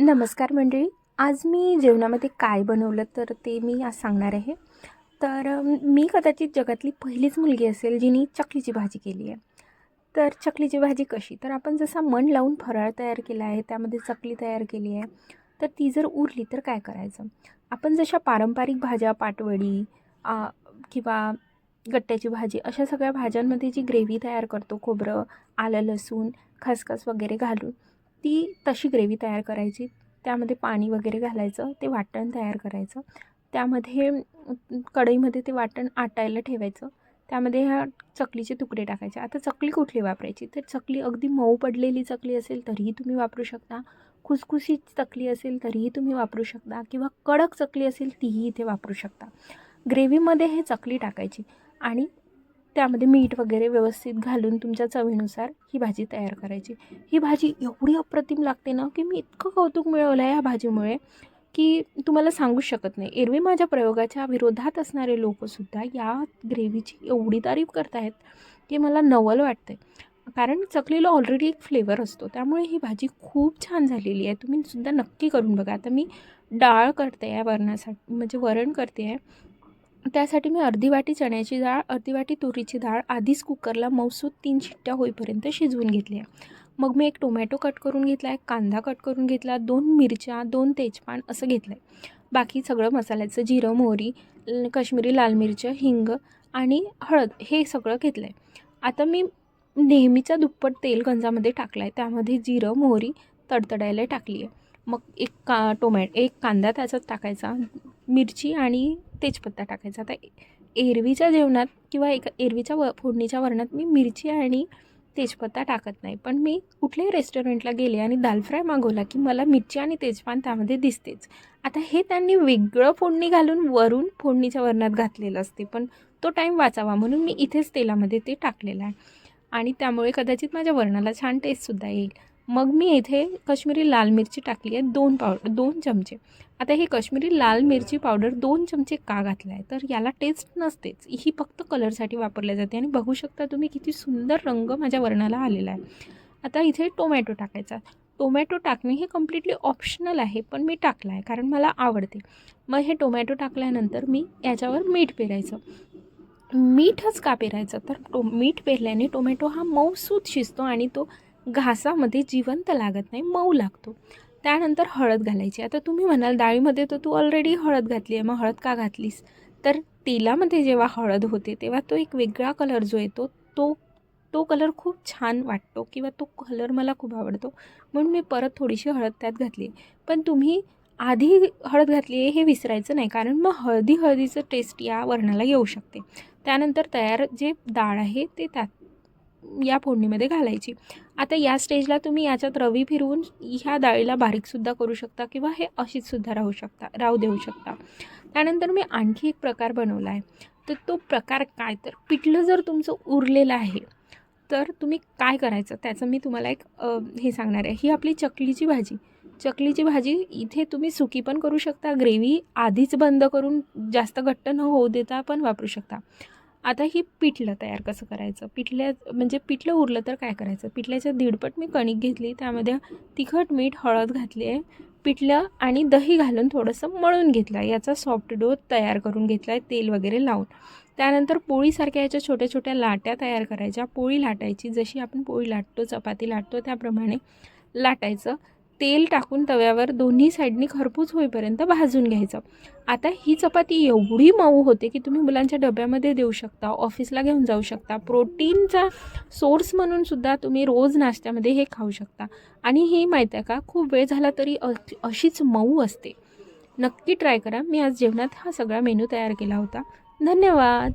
नमस्कार मंडळी. आज मी जेवणामध्ये काय बनवलं तर ते मी आज सांगणार आहे. तर मी कदाचित जगातली पहिलीच मुलगी असेल जिनी चकलीची भाजी केली आहे. तर चकलीची भाजी कशी? तर आपण जसा मन लावून फराळ तयार केला आहे त्यामध्ये चकली तयार केली आहे तर ती जर उरली तर काय करायचं? आपण जशा पारंपरिक भाज्या पाटवडी किंवा गट्ट्याची भाजी अशा सगळ्या भाज्यांमध्ये जी ग्रेव्ही तयार करतो खोबरं आलं लसूण खसखस वगैरे घालून ती तशी ग्रेव्ही तयार करायची. त्यामध्ये पाणी वगैरे घालायचं ते वाटण तयार करायचं. त्यामध्ये कढईमध्ये ते वाटण आटायला ठेवायचं. त्यामध्ये ह्या चकलीचे तुकडे टाकायचे. आता चकली कुठली वापरायची? तर चकली अगदी मऊ पडलेली चकली असेल तरीही तुम्ही वापरू शकता. खुसखुशीत चकली असेल तरीही तुम्ही वापरू शकता. किंवा कडक चकली असेल तीही इथे वापरू शकता. ग्रेव्हीमध्ये हे चकली टाकायची. आणि त्यामध्ये मीठ वगैरे व्यवस्थित घालून तुमच्या चवीनुसार ही भाजी तयार करायची. ही भाजी एवढी अप्रतिम लागते ना की मी इतकं कौतुक मिळवलं आहे या भाजीमुळे की तुम्हाला सांगूच शकत नाही. एरवी माझ्या प्रयोगाच्या विरोधात असणारे लोकसुद्धा या ग्रेव्हीची एवढी तारीफ करत आहेत की मला नवल वाटते कारण चकलीला ऑलरेडी एक फ्लेवर असतो. त्यामुळे ही भाजी खूप छान झालेली आहे. तुम्ही सुद्धा नक्की करून बघा. आता मी डाळ करते आहे वरणासाठी म्हणजे वरण करते आहे. त्यासाठी मी अर्धी वाटी चण्याची डाळ अर्धी वाटी तुरीची डाळ आधीच कुकरला मौसूद तीन शिट्ट्या होईपर्यंत शिजवून घेतली आहे मग मी एक टोमॅटो कट करून घेतला आहे कांदा कट करून घेतला दोन मिरच्या दोन तेजपान असं घेतलं आहे बाकी सगळं मसाल्याचं जिरं मोहरी काश्मीरी लाल मिरचं हिंग आणि हळद हे सगळं घेतलं आहे आता मी नेहमीचा दुप्पट तेल गंजामध्ये टाकलं आहे त्यामध्ये जिरं मोहरी तडतडायला टाकली आहे मग एक का टोमॅट एक कांदा त्याच्यात टाकायचा मिरची आणि तेजपत्ता टाकायचा. आता एरवीच्या जेवणात किंवा एक एरवीच्या व फोडणीच्या वरणात मी मिरची आणि तेजपत्ता टाकत नाही. पण मी कुठल्याही रेस्टॉरंटला गेले आणि दाल फ्राय मागवला की मला मिरची आणि तेजपान त्यामध्ये दिसतेच. आता हे त्यांनी वेगळं फोडणी घालून वरून फोडणीच्या वरणात घातलेलं असते. पण तो टाईम वाचावा. म्हणून मी इथेच तेलामध्ये ते टाकलेलं आहे. आणि त्यामुळे कदाचित माझ्या वरणाला छान टेस्टसुद्धा येईल. मग मी इथे कश्मीरी लाल मिरची टाकली आहे दोन पावडर दोन चमचे. आता ही कश्मीरी लाल मिरची पावडर दोन चमचे का घातला आहे? तर याला टेस्ट नसतेच. ही फक्त कलरसाठी वापरल्या जाते आणि बघू शकता तुम्ही किती सुंदर रंग माझ्या वर्णाला आलेला आहे. आता इथे टोमॅटो टाकायचा. टोमॅटो टाकणे हे कम्प्लिटली ऑप्शनल आहे पण मी टाकला आहे कारण मला आवडते. मग हे टोमॅटो टाकल्यानंतर मी याच्यावर मीठ पेरायचं. मीठच का पेरायचं? तर टो मीठ पेरल्याने टोमॅटो हा मऊसूत शिजतो आणि तो घासामध्ये जिवंत लागत नाही मऊ लागतो. त्यानंतर हळद घालायची. आता तुम्ही म्हणाल डाळीमध्ये तर तू ऑलरेडी हळद घातली आहे. मग हळद का घातलीस? तर तेलामध्ये जेव्हा हळद होते तेव्हा तो एक वेगळा कलर जो येतो तो तो कलर खूप छान वाटतो किंवा तो कलर मला खूप आवडतो. म्हणून मी परत थोडीशी हळद त्यात घातली. पण तुम्ही आधी हळद घातली आहे हे विसरायचं नाही कारण मग हळदी हळदीचं टेस्ट या वर्णाला येऊ शकते. त्यानंतर तयार जे डाळ आहे ते त्यात या फोडणीमध्ये घालायची. आता या स्टेजला तुम्ही याच्यात रवी फिरवून ह्या डाळीला बारीकसुद्धा करू शकता किंवा हे अशीचसुद्धा राहू शकता राहू देऊ शकता. त्यानंतर मी आणखी एक प्रकार बनवला आहे. तर तो प्रकार काय? तर पिठलं जर तुमचं उरलेलं आहे तर तुम्ही काय करायचं? त्याचं मी तुम्हाला एक हे सांगणार आहे. ही आपली चकलीची भाजी. चकलीची भाजी इथे तुम्ही सुकी पण करू शकता ग्रेव्ही आधीच बंद करून जास्त घट्ट न होऊ देता पण वापरू शकता. आता ही पिठलं तयार कसं करायचं? पिठल्या म्हणजे पिठलं उरलं तर काय करायचं? पिठल्याच्या दीडपट मी कणिक घेतली त्यामध्ये तिखट मीठ हळद घातली आहे. पिठलं आणि दही घालून थोडंसं मळून घेतलं याचा सॉफ्ट डो तयार करून घेतला आहे तेल वगैरे लावून. त्यानंतर पोळीसारख्या याच्या छोट्या छोट्या लाट्या तयार करायच्या. पोळी लाटायची जशी आपण पोळी लाटतो चपाती लाटतो त्याप्रमाणे लाटायचं. तेल टाकून तव्यावर दोन्ही साईडनी खरपूस होईपर्यंत भाजून घ्यायचं. आता ही चपाती एवढी मऊ होते की तुम्ही मुलांच्या डब्यामध्ये देऊ शकता ऑफिसला घेऊन जाऊ शकता. प्रोटीनचा सोर्स म्हणून सुद्धा तुम्ही रोज नाश्त्यामध्ये हे खाऊ शकता. आणि हे माहीत आहे का खूप वेळ झाला तरी अशीच मऊ असते. नक्की ट्राय करा. मी आज जेवणात हा सगळा मेनू तयार केला होता. धन्यवाद!